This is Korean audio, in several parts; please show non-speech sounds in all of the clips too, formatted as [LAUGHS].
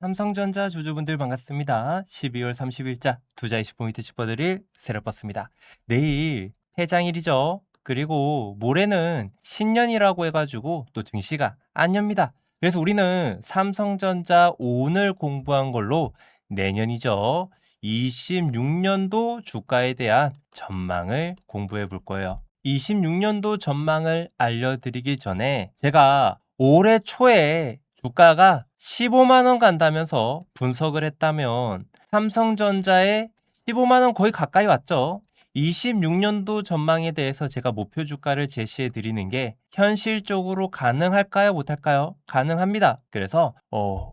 삼성전자 주주분들 반갑습니다. 12월 30일자 투자 20포인트 짚어드릴 세력버스입니다. 내일 해장일이죠. 그리고 모레는 신년이라고 해가지고 또 증시가 안 엽니다. 그래서 우리는 삼성전자 오늘 공부한 걸로 내년이죠. 26년도 주가에 대한 전망을 공부해 볼 거예요. 26년도 전망을 알려드리기 전에 제가 올해 초에 주가가 15만 원 간다면서 분석을 했다면 삼성전자에 15만 원 거의 가까이 왔죠. 26년도 전망에 대해서 제가 목표 주가를 제시해 드리는 게 현실적으로 가능할까요? 못할까요? 가능합니다. 그래서 어,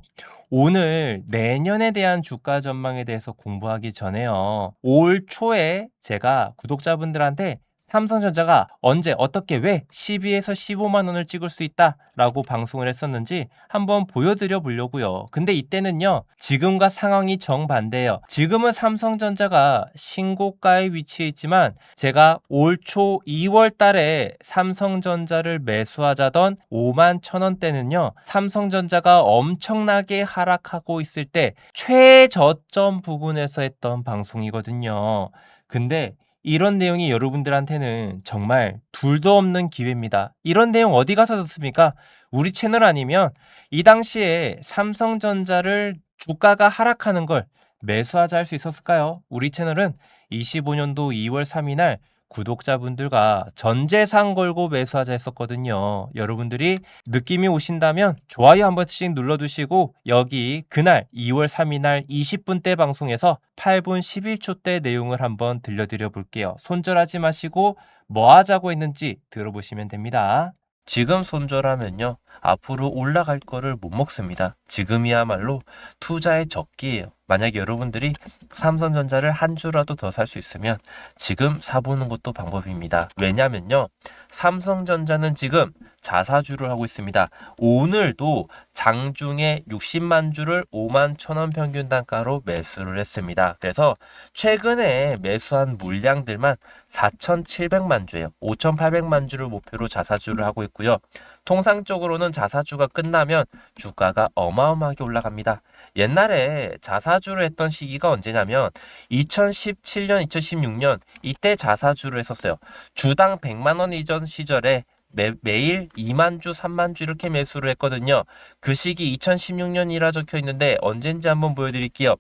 오늘 내년에 대한 주가 전망에 대해서 공부하기 전에요. 올 초에 제가 구독자분들한테 삼성전자가 언제 어떻게 왜 12에서 15만 원을 찍을 수 있다라고 방송을 했었는지 한번 보여드려 보려고요. 근데 이때는요. 지금과 상황이 정반대예요. 지금은 삼성전자가 신고가에 위치해 있지만 제가 올 초 2월 달에 삼성전자를 매수하자던 5만 천 원대는요. 삼성전자가 엄청나게 하락하고 있을 때 최저점 부분에서 했던 방송이거든요. 근데 이런 내용이 여러분들한테는 정말 둘도 없는 기회입니다. 이런 내용 어디 가서 듣습니까? 우리 채널 아니면 이 당시에 삼성전자를 주가가 하락하는 걸 매수하자 할 수 있었을까요? 우리 채널은 25년도 2월 3일 날 구독자분들과 전재산 걸고 매수하자 했었거든요. 여러분들이 느낌이 오신다면 좋아요 한 번씩 눌러두시고 여기 그날 2월 3일 날 20분 때 방송에서 8분 11초 때 내용을 한번 들려드려 볼게요. 손절하지 마시고 뭐 하자고 했는지 들어보시면 됩니다. 지금 손절하면요. 앞으로 올라갈 거를 못 먹습니다. 지금이야말로 투자의 적기예요. 만약에 여러분들이 삼성전자를 한 주라도 더 살 수 있으면 지금 사보는 것도 방법입니다. 왜냐면요. 삼성전자는 지금 자사주를 하고 있습니다. 오늘도 장중에 60만 주를 5만 천 원 평균 단가로 매수를 했습니다. 그래서 최근에 매수한 물량들만 4,700만 주예요. 5,800만 주를 목표로 자사주를 하고 있고요. 통상적으로는 자사주가 끝나면 주가가 어마어마하게 올라갑니다. 옛날에 자사주를 했던 시기가 언제냐면 2017년, 2016년 이때 자사주를 했었어요. 주당 100만 원 이전 시절에 매, 매일 2만 주, 3만 주 이렇게 매수를 했거든요. 그 시기 2016년이라 적혀 있는데 언젠지 한번 보여드릴게요.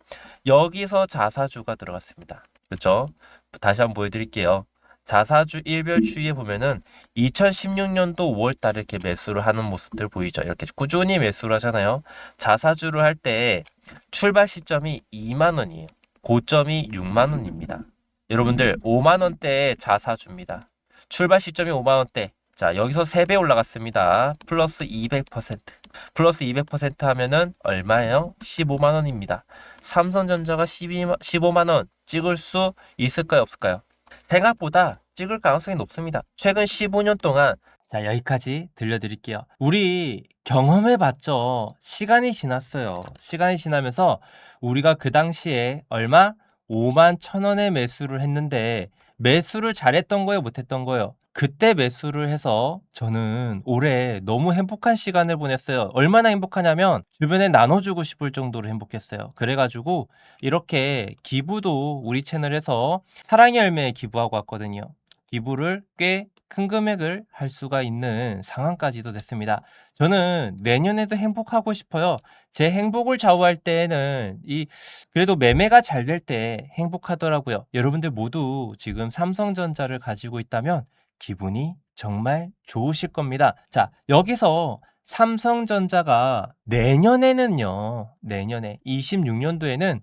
여기서 자사주가 들어갔습니다. 그렇죠? 다시 한번 보여드릴게요. 자사주 일별 추이에 보면은 2016년도 5월 달에 이렇게 매수를 하는 모습들 보이죠. 이렇게 꾸준히 매수를 하잖아요. 자사주를 할 때 출발 시점이 2만 원이에요. 고점이 6만 원입니다. 여러분들 5만 원대의 자사주입니다. 출발 시점이 5만 원대. 자, 여기서 3배 올라갔습니다. 플러스 200%. 플러스 200% 하면은 얼마예요? 15만 원입니다. 삼성전자가 12만, 15만 원 찍을 수 있을까요? 없을까요? 생각보다 찍을 가능성이 높습니다. 최근 15년 동안 자 여기까지 들려드릴게요. 우리 경험해봤죠. 시간이 지났어요. 시간이 지나면서 우리가 그 당시에 얼마? 5만 천 원에 매수를 했는데 매수를 잘했던 거예요? 못했던 거예요? 그때 매수를 해서 저는 올해 너무 행복한 시간을 보냈어요. 얼마나 행복하냐면 주변에 나눠주고 싶을 정도로 행복했어요. 그래가지고 이렇게 기부도 우리 채널에서 사랑의 열매에 기부하고 왔거든요. 기부를 꽤 큰 금액을 할 수가 있는 상황까지도 됐습니다. 저는 내년에도 행복하고 싶어요. 제 행복을 좌우할 때에는 이 그래도 매매가 잘 될 때 행복하더라고요. 여러분들 모두 지금 삼성전자를 가지고 있다면 기분이 정말 좋으실 겁니다. 자, 여기서 삼성전자가 내년에는요, 내년에 26년도에는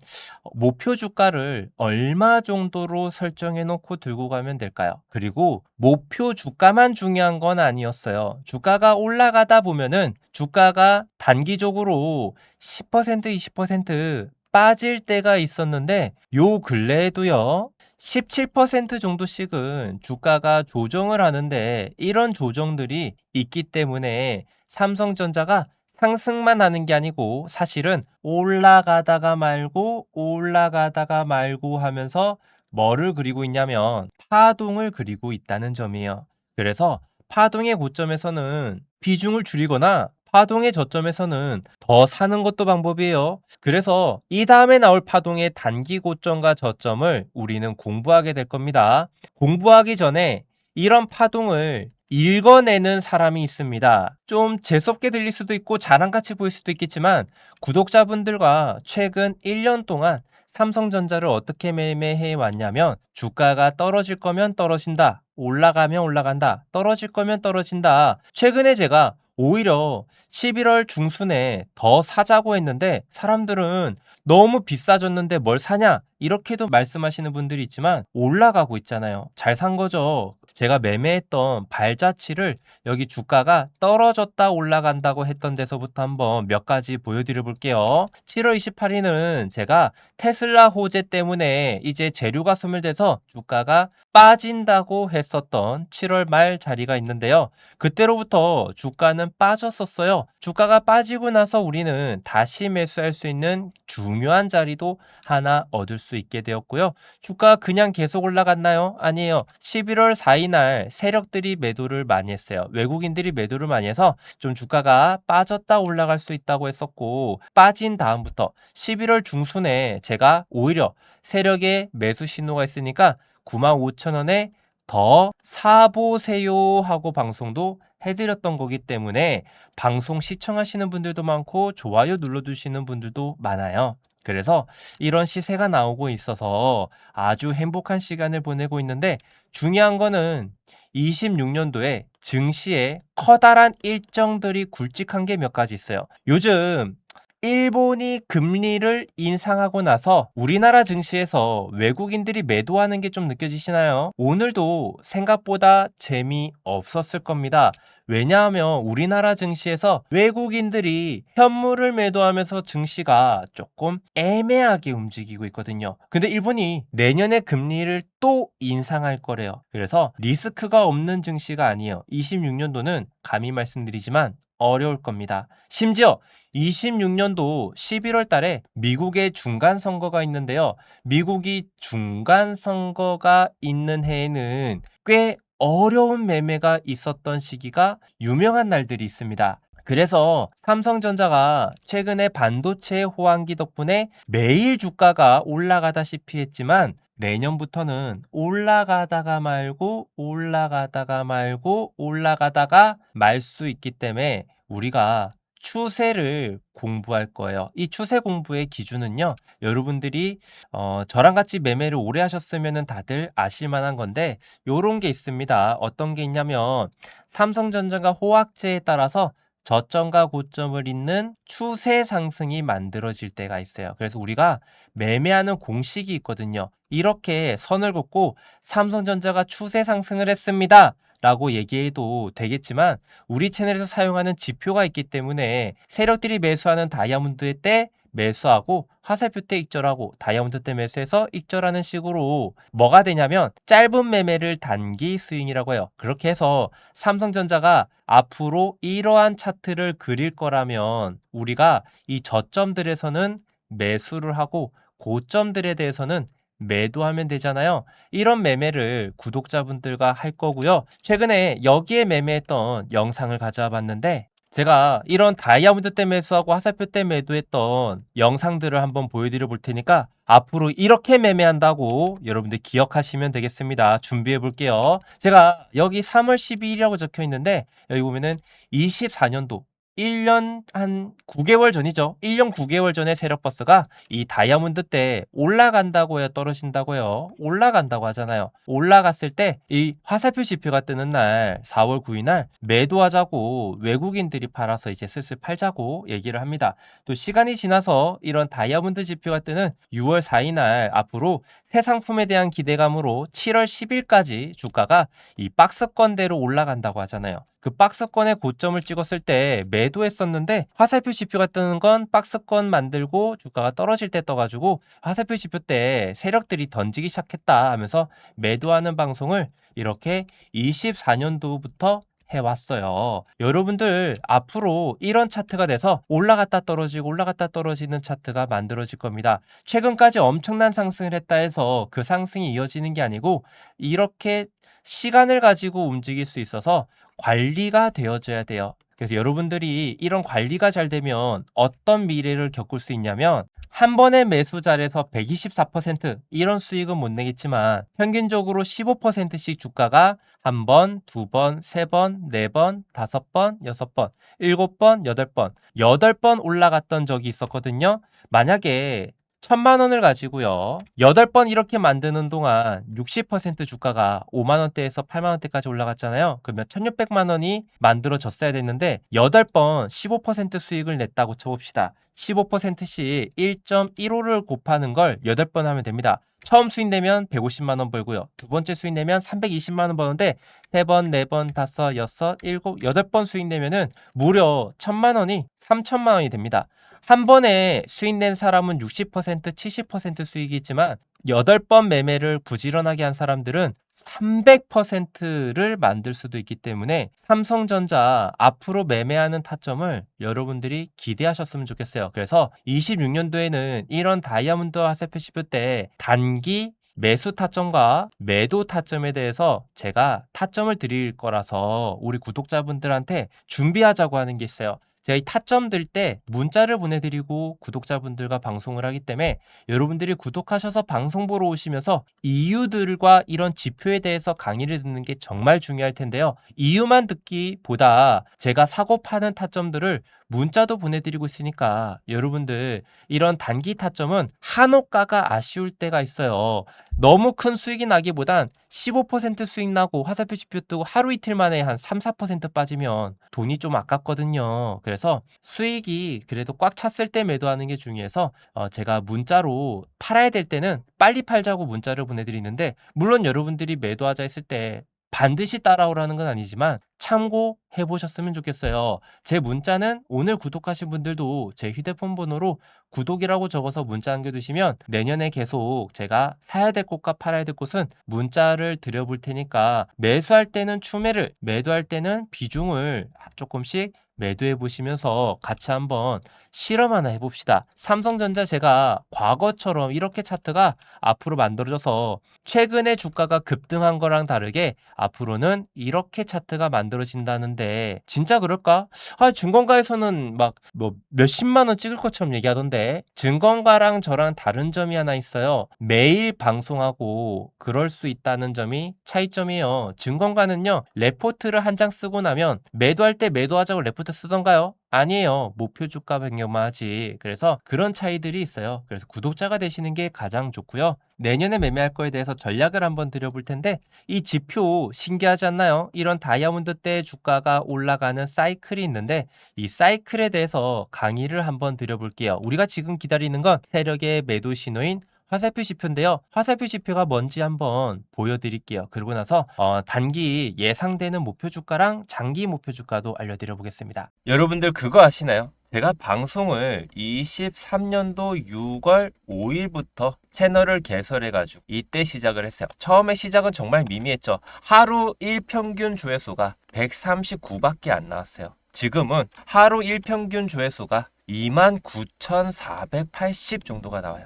목표 주가를 얼마 정도로 설정해 놓고 들고 가면 될까요? 그리고 목표 주가만 중요한 건 아니었어요. 주가가 올라가다 보면은 주가가 단기적으로 10% 20% 빠질 때가 있었는데 요 근래에도요. 17% 정도씩은 주가가 조정을 하는데 이런 조정들이 있기 때문에 삼성전자가 상승만 하는 게 아니고 사실은 올라가다가 말고 올라가다가 말고 하면서 뭐를 그리고 있냐면 파동을 그리고 있다는 점이에요. 그래서 파동의 고점에서는 비중을 줄이거나 파동의 저점에서는 더 사는 것도 방법이에요. 그래서 이 다음에 나올 파동의 단기 고점과 저점을 우리는 공부하게 될 겁니다. 공부하기 전에 이런 파동을 읽어내는 사람이 있습니다. 좀 재수없게 들릴 수도 있고 자랑같이 보일 수도 있겠지만 구독자분들과 최근 1년 동안 삼성전자를 어떻게 매매해 왔냐면 주가가 떨어질 거면 떨어진다. 올라가면 올라간다. 떨어질 거면 떨어진다. 최근에 제가 오히려 11월 중순에 더 사자고 했는데 사람들은 너무 비싸졌는데 뭘 사냐? 이렇게도 말씀하시는 분들이 있지만 올라가고 있잖아요. 잘 산 거죠. 제가 매매했던 발자취를 여기 주가가 떨어졌다 올라간다고 했던 데서부터 한번 몇 가지 보여드려 볼게요. 7월 28일은 제가 테슬라 호재 때문에 이제 재료가 소멸돼서 주가가 빠진다고 했었던 7월 말 자리가 있는데요. 그때로부터 주가는 빠졌었어요. 주가가 빠지고 나서 우리는 다시 매수할 수 있는 중요한 자리도 하나 얻을 수 있게 되었고요. 주가 그냥 계속 올라갔나요? 아니에요. 11월 4일 날 세력들이 매도를 많이 했어요. 외국인들이 매도를 많이 해서 좀 주가가 빠졌다 올라갈 수 있다고 했었고 빠진 다음부터 11월 중순에 제가 오히려 세력의 매수 신호가 있으니까 95,000원에 더 사보세요 하고 방송도 해드렸던 거기 때문에 방송 시청하시는 분들도 많고 좋아요 눌러주시는 분들도 많아요. 그래서 이런 시세가 나오고 있어서 아주 행복한 시간을 보내고 있는데 중요한 거는 26년도에 증시에 커다란 일정들이 굵직한 게 몇 가지 있어요. 요즘 일본이 금리를 인상하고 나서 우리나라 증시에서 외국인들이 매도하는 게 좀 느껴지시나요? 오늘도 생각보다 재미없었을 겁니다. 왜냐하면 우리나라 증시에서 외국인들이 현물을 매도하면서 증시가 조금 애매하게 움직이고 있거든요. 근데 일본이 내년에 금리를 또 인상할 거래요. 그래서 리스크가 없는 증시가 아니에요. 26년도는 감히 말씀드리지만 어려울 겁니다. 심지어 26년도 11월 달에 미국의 중간 선거가 있는데요. 미국이 중간 선거가 있는 해에는 꽤 어려운 매매가 있었던 시기가 유명한 날들이 있습니다. 그래서 삼성전자가 최근에 반도체 호황기 덕분에 매일 주가가 올라가다시피 했지만 내년부터는 올라가다가 말고 올라가다가 말고 올라가다가 말 수 있기 때문에 우리가 추세를 공부할 거예요. 이 추세 공부의 기준은요. 여러분들이 어, 저랑 같이 매매를 오래 하셨으면 다들 아실 만한 건데 요런 게 있습니다. 어떤 게 있냐면 삼성전자가 호황제에 따라서 저점과 고점을 잇는 추세 상승이 만들어질 때가 있어요. 그래서 우리가 매매하는 공식이 있거든요. 이렇게 선을 긋고 삼성전자가 추세 상승을 했습니다. 라고 얘기해도 되겠지만 우리 채널에서 사용하는 지표가 있기 때문에 세력들이 매수하는 다이아몬드 때 매수하고 화살표 때 익절하고 다이아몬드 때 매수해서 익절하는 식으로 뭐가 되냐면 짧은 매매를 단기 스윙이라고 해요. 그렇게 해서 삼성전자가 앞으로 이러한 차트를 그릴 거라면 우리가 이 저점들에서는 매수를 하고 고점들에 대해서는 매도하면 되잖아요. 이런 매매를 구독자분들과 할 거고요. 최근에 여기에 매매했던 영상을 가져와 봤는데 제가 이런 다이아몬드 때 매수하고 화살표 때 매도했던 영상들을 한번 보여드려 볼 테니까 앞으로 이렇게 매매한다고 여러분들 기억하시면 되겠습니다. 준비해 볼게요. 제가 여기 3월 12일이라고 적혀 있는데 여기 보면은 24년도 1년 한 9개월 전이죠. 1년 9개월 전에 세력버스가 이 다이아몬드 때 올라간다고 요, 떨어진다고 요? 올라간다고 하잖아요. 올라갔을 때 이 화살표 지표가 뜨는 날 4월 9일 날 매도하자고 외국인들이 팔아서 이제 슬슬 팔자고 얘기를 합니다. 또 시간이 지나서 이런 다이아몬드 지표가 뜨는 6월 4일 날 앞으로 새 상품에 대한 기대감으로 7월 10일까지 주가가 이 박스권대로 올라간다고 하잖아요. 그 박스권의 고점을 찍었을 때 매도했었는데 화살표 지표가 뜨는 건 박스권 만들고 주가가 떨어질 때 떠가지고 화살표 지표 때 세력들이 던지기 시작했다 하면서 매도하는 방송을 이렇게 24년도부터 해왔어요. 여러분들 앞으로 이런 차트가 돼서 올라갔다 떨어지고 올라갔다 떨어지는 차트가 만들어질 겁니다. 최근까지 엄청난 상승을 했다 해서 그 상승이 이어지는 게 아니고 이렇게 시간을 가지고 움직일 수 있어서 관리가 되어져야 돼요. 그래서 여러분들이 이런 관리가 잘 되면 어떤 미래를 겪을 수 있냐면 한 번의 매수 잘해서 124% 이런 수익은 못 내겠지만 평균적으로 15%씩 주가가 한 번, 두 번, 세 번, 네 번, 다섯 번, 여섯 번, 일곱 번, 여덟 번, 여덟 번 올라갔던 적이 있었거든요. 만약에 천만 원을 가지고요. 여덟 번 이렇게 만드는 동안 60% 주가가 5만 원대에서 8만 원대까지 올라갔잖아요. 그러면 1600만 원이 만들어졌어야 됐는데 여덟 번 15% 수익을 냈다고 쳐봅시다. 15%씩 1.15를 곱하는 걸 8번 하면 됩니다. 처음 수익 내면 150만 원 벌고요. 두 번째 수익 내면 320만 원 버는데 세 번, 네 번, 다섯, 여섯, 일곱, 여덟 번 수익 내면은 무려 1000만 원이 3000만 원이 됩니다. 한 번에 수익 낸 사람은 60%, 70% 수익이 있지만 8번 매매를 부지런하게 한 사람들은 300%를 만들 수도 있기 때문에 삼성전자 앞으로 매매하는 타점을 여러분들이 기대하셨으면 좋겠어요. 그래서 26년도에는 이런 다이아몬드 화살표시표 때 단기 매수 타점과 매도 타점에 대해서 제가 타점을 드릴 거라서 우리 구독자분들한테 준비하자고 하는 게 있어요. 제가 이 타점 들 때 문자를 보내드리고 구독자분들과 방송을 하기 때문에 여러분들이 구독하셔서 방송 보러 오시면서 이유들과 이런 지표에 대해서 강의를 듣는 게 정말 중요할 텐데요. 이유만 듣기보다 제가 사고 파는 타점들을 문자도 보내드리고 있으니까 여러분들 이런 단기 타점은 한호가가 아쉬울 때가 있어요. 너무 큰 수익이 나기보단 15% 수익 나고 화살표 지표 뜨고 하루 이틀 만에 한 3, 4% 빠지면 돈이 좀 아깝거든요. 그래서 수익이 그래도 꽉 찼을 때 매도하는 게 중요해서 어, 제가 문자로 팔아야 될 때는 빨리 팔자고 문자를 보내드리는데 물론 여러분들이 매도하자 했을 때 반드시 따라오라는 건 아니지만 참고해 보셨으면 좋겠어요. 제 문자는 오늘 구독하신 분들도 제 휴대폰 번호로 구독이라고 적어서 문자 남겨두시면 내년에 계속 제가 사야 될 곳과 팔아야 될 곳은 문자를 드려볼 테니까 매수할 때는 추매를, 매도할 때는 비중을 조금씩 매도해 보시면서 같이 한번 실험 하나 해봅시다. 삼성전자 제가 과거처럼 이렇게 차트가 앞으로 만들어져서 최근에 주가가 급등한 거랑 다르게 앞으로는 이렇게 차트가 만들어진다는데 진짜 그럴까? 아, 증권가에서는 막 뭐 몇십만 원 찍을 것처럼 얘기하던데 증권가랑 저랑 다른 점이 하나 있어요. 매일 방송하고 그럴 수 있다는 점이 차이점이에요. 증권가는요, 레포트를 한 장 쓰고 나면 매도할 때 매도하자고 레포트 쓰던가요? 아니에요. 목표 주가 변경만 하지. 그래서 그런 차이들이 있어요. 그래서 구독자가 되시는 게 가장 좋고요. 내년에 매매할 거에 대해서 전략을 한번 드려볼 텐데 이 지표 신기하지 않나요? 이런 다이아몬드 때 주가가 올라가는 사이클이 있는데 이 사이클에 대해서 강의를 한번 드려볼게요. 우리가 지금 기다리는 건 세력의 매도 신호인 화살표 지표인데요. 화살표 지표가 뭔지 한번 보여드릴게요. 그러고 나서 어, 단기 예상되는 목표 주가랑 장기 목표 주가도 알려드려 보겠습니다. 여러분들 그거 아시나요? 제가 방송을 23년도 6월 5일부터 채널을 개설해가지고 이때 시작을 했어요. 처음에 시작은 정말 미미했죠. 하루 1평균 조회수가 139밖에 안 나왔어요. 지금은 하루 1평균 조회수가 29,480 정도가 나와요.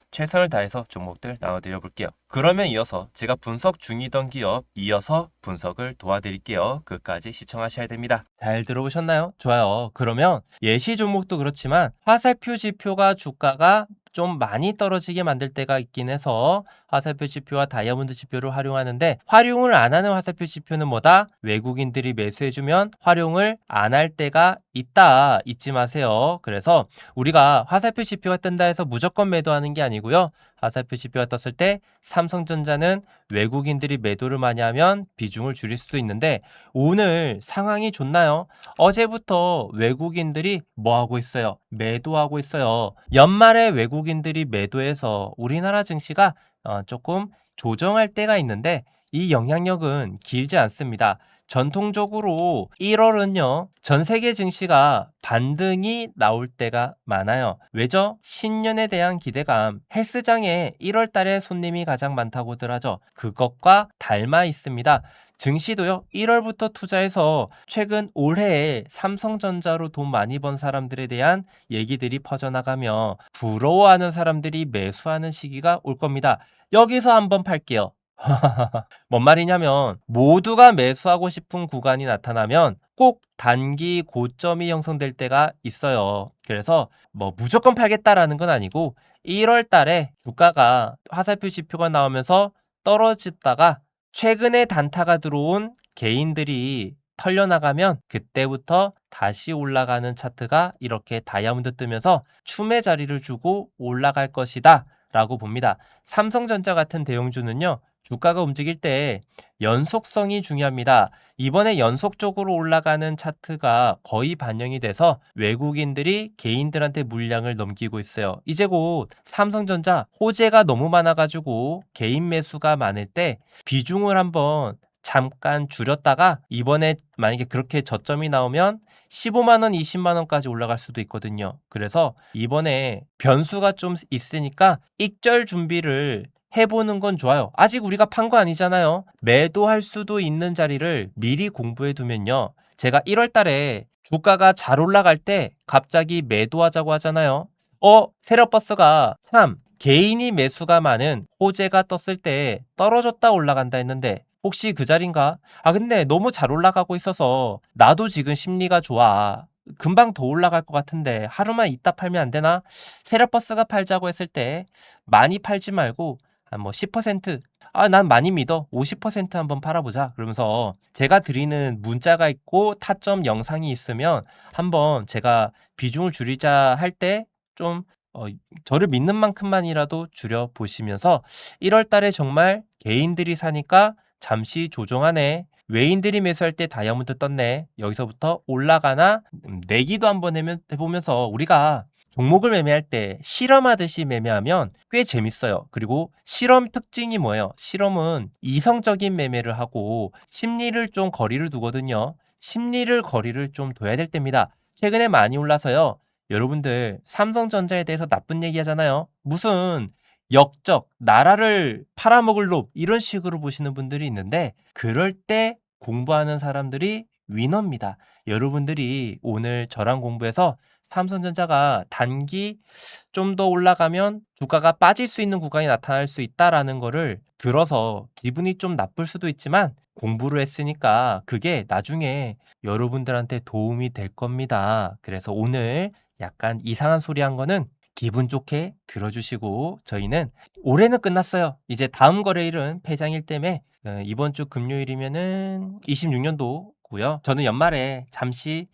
최선을 다해서 종목들 나눠드려 볼게요. 그러면 이어서 제가 분석 중이던 기업 이어서 분석을 도와드릴게요. 끝까지 시청하셔야 됩니다. 잘 들어보셨나요? 좋아요. 그러면 예시 종목도 그렇지만 화살표 지표가 주가가 좀 많이 떨어지게 만들 때가 있긴 해서 화살표 지표와 다이아몬드 지표를 활용하는데 활용을 안 하는 화살표 지표는 뭐다? 외국인들이 매수해주면 활용을 안 할 때가 있다. 잊지 마세요. 그래서 우리가 화살표 지표가 뜬다 해서 무조건 매도하는 게 아니고요. 화살표 지표가 떴을 때 삼성전자는 외국인들이 매도를 많이 하면 비중을 줄일 수도 있는데 오늘 상황이 좋나요? 어제부터 외국인들이 뭐 하고 있어요? 매도하고 있어요. 연말에 외국인들이 매도해서 우리나라 증시가 어, 조금 조정할 때가 있는데 이 영향력은 길지 않습니다. 전통적으로 1월은요, 전 세계 증시가 반등이 나올 때가 많아요. 왜죠? 신년에 대한 기대감. 헬스장에 1월 달에 손님이 가장 많다고들 하죠. 그것과 닮아 있습니다. 증시도요, 1월부터 투자해서 최근 올해에 삼성전자로 돈 많이 번 사람들에 대한 얘기들이 퍼져나가며 부러워하는 사람들이 매수하는 시기가 올 겁니다. 여기서 한번 팔게요. [LAUGHS] 뭔 말이냐면 모두가 매수하고 싶은 구간이 나타나면 꼭 단기 고점이 형성될 때가 있어요. 그래서 뭐 무조건 팔겠다라는 건 아니고 1월 달에 주가가 화살표 지표가 나오면서 떨어졌다가 최근에 단타가 들어온 개인들이 털려나가면 그때부터 다시 올라가는 차트가 이렇게 다이아몬드 뜨면서 춤의 자리를 주고 올라갈 것이다 라고 봅니다. 삼성전자 같은 대형주는요. 주가가 움직일 때 연속성이 중요합니다. 이번에 연속적으로 올라가는 차트가 거의 반영이 돼서 외국인들이 개인들한테 물량을 넘기고 있어요. 이제 곧 삼성전자 호재가 너무 많아가지고 개인 매수가 많을 때 비중을 한번 잠깐 줄였다가 이번에 만약에 그렇게 저점이 나오면 15만원, 20만원까지 올라갈 수도 있거든요. 그래서 이번에 변수가 좀 있으니까 익절 준비를 해보는 건 좋아요. 아직 우리가 판 거 아니잖아요. 매도할 수도 있는 자리를 미리 공부해 두면요. 제가 1월 달에 주가가 잘 올라갈 때 갑자기 매도하자고 하잖아요. 어, 세력버스가 참 개인이 매수가 많은 호재가 떴을 때 떨어졌다 올라간다 했는데 혹시 그 자리인가? 아, 근데 너무 잘 올라가고 있어서 나도 지금 심리가 좋아. 금방 더 올라갈 것 같은데 하루만 있다 팔면 안 되나? 세력버스가 팔자고 했을 때 많이 팔지 말고 한 뭐 10%, 아, 난 많이 믿어. 50% 한번 팔아보자. 그러면서 제가 드리는 문자가 있고 타점 영상이 있으면 한번 제가 비중을 줄이자 할 때좀 어, 저를 믿는 만큼만이라도 줄여 보시면서 1월 달에 정말 개인들이 사니까 잠시 조정하네. 외인들이 매수할 때 다이아몬드 떴네. 여기서부터 올라가나 음, 내기도 한번 해면- 해보면서 우리가 종목을 매매할 때 실험하듯이 매매하면 꽤 재밌어요. 그리고 실험 특징이 뭐예요? 실험은 이성적인 매매를 하고 심리를 좀 거리를 두거든요. 심리를 거리를 좀 둬야 될 때입니다. 최근에 많이 올라서요. 여러분들 삼성전자에 대해서 나쁜 얘기 하잖아요. 무슨 역적, 나라를 팔아먹을 놈 이런 식으로 보시는 분들이 있는데 그럴 때 공부하는 사람들이 위너입니다. 여러분들이 오늘 저랑 공부해서 삼성전자가 단기 좀 더 올라가면 주가가 빠질 수 있는 구간이 나타날 수 있다라는 거를 들어서 기분이 좀 나쁠 수도 있지만 공부를 했으니까 그게 나중에 여러분들한테 도움이 될 겁니다. 그래서 오늘 약간 이상한 소리 한 거는 기분 좋게 들어주시고 저희는 올해는 끝났어요. 이제 다음 거래일은 폐장일 때문에 어, 이번 주 금요일이면은 26년도고요. 저는 연말에 잠시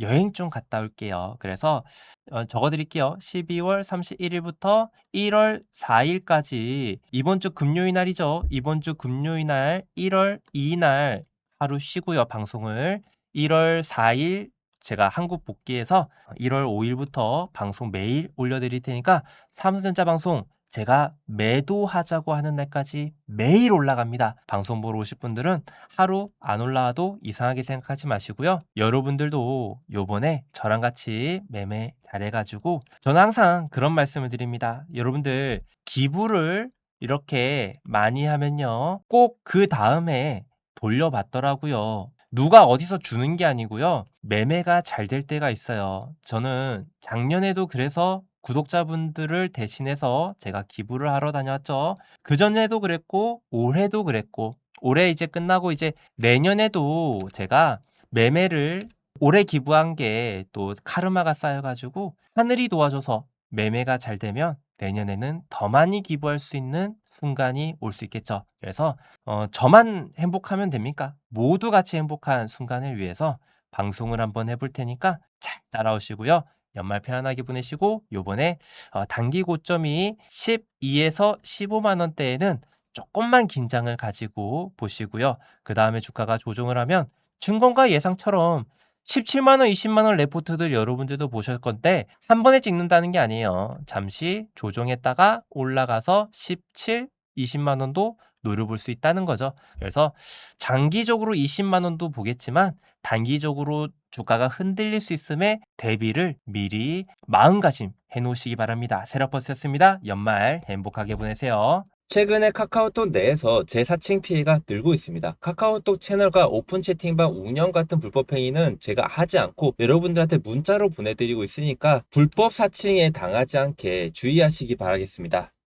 여행 좀 갔다 올게요. 그래서 어, 적어 드릴게요. 12 월 31 일부터 1 월 4 일까지 이번 주 금요일 날이죠. 이번 주 금요일 날 1 월 2일 날 하루 쉬고요. 방송을 1 월 4 일 제가 한국 복귀해서 1 월 5 일부터 방송 매일 올려 드릴 테니까 삼성전자 방송 제가 매도하자고 하는 날까지 매일 올라갑니다. 방송 보러 오실 분들은 하루 안 올라와도 이상하게 생각하지 마시고요. 여러분들도 요번에 저랑 같이 매매 잘해가지고 저는 항상 그런 말씀을 드립니다. 여러분들 기부를 이렇게 많이 하면요. 꼭 그 다음에 돌려받더라고요. 누가 어디서 주는 게 아니고요. 매매가 잘 될 때가 있어요. 저는 작년에도 그래서 구독자분들을 대신해서 제가 기부를 하러 다녔죠. 그전에도 그랬고, 올해도 그랬고, 올해 이제 끝나고 이제 내년에도 제가 매매를 올해 기부한 게 또 카르마가 쌓여가지고 하늘이 도와줘서 매매가 잘 되면 내년에는 더 많이 기부할 수 있는 순간이 올 수 있겠죠. 그래서 어, 저만 행복하면 됩니까? 모두 같이 행복한 순간을 위해서 방송을 한번 해볼 테니까 잘 따라오시고요. 연말 편안하게 보내시고 요번에 어, 단기 고점이 12에서 15만 원대에는 조금만 긴장을 가지고 보시고요. 그 다음에 주가가 조정을 하면 증권가 예상처럼 17만 원, 20만 원 레포트들 여러분들도 보실 건데 한 번에 찍는다는 게 아니에요. 잠시 조정했다가 올라가서 17, 20만 원도 노려볼 수 있다는 거죠. 그래서 장기적으로 20만 원도 보겠지만 단기적으로 주가가 흔들릴 수 있음에 대비를 미리 마음가짐 해 놓으시기 바랍니다. 세라버스였습니다. 연말 행복하게 보내세요. 최근에 카카오톡 내에서 재사칭 피해가 늘고 있습니다. 카카오톡 채널과 오픈 채팅방 운영 같은 불법 행위는 제가 하지 않고 여러분들한테 문자로 보내드리고 있으니까 불법 사칭에 당하지 않게 주의하시기 바라겠습니다.